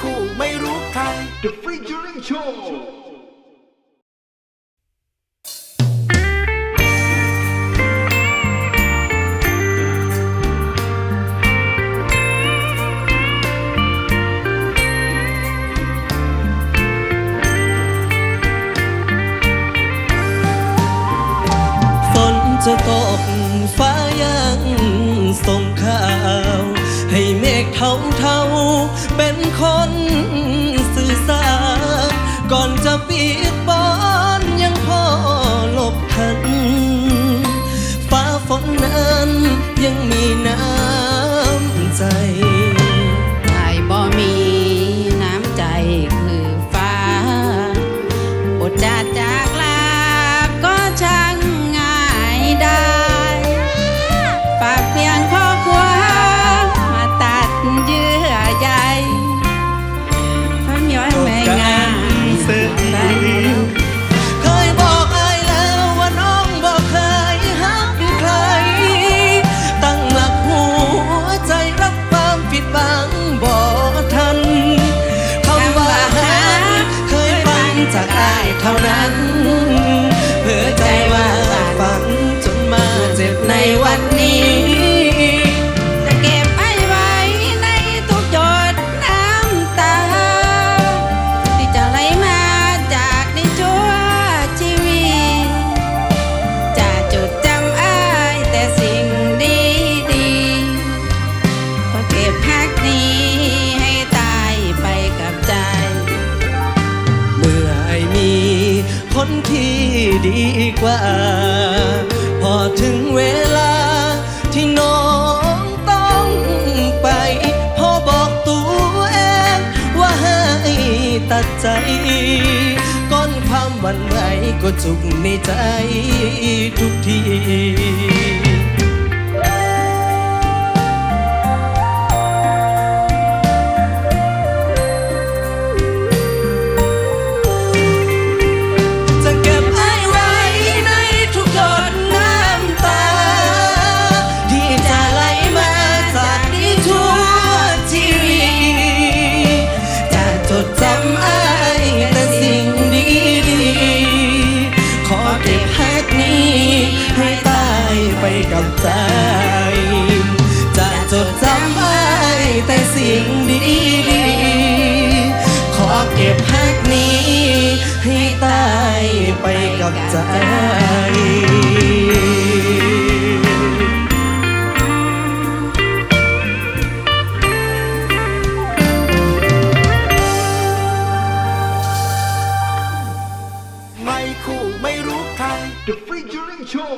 คู่ไม่รู้ใคร The Featuring Show ฝนจะตกฟ้ายังส่งค เท่าเท่าเป็นคนสื่อสารก่อนจะปิดบัง จากอายเท่านั้น ถที่ดีกว่า พอถึงเวลาที่น้องต้องไปพ่อบอกตัวเองว่าให้ตัดใจก้อนความวันไหวก็จุกในใจทุกที หญิงดีๆขอเก็บพักนี้ ให้ตายไปกับใจไม่คู่ไม่รู้ใคร The Featuring Show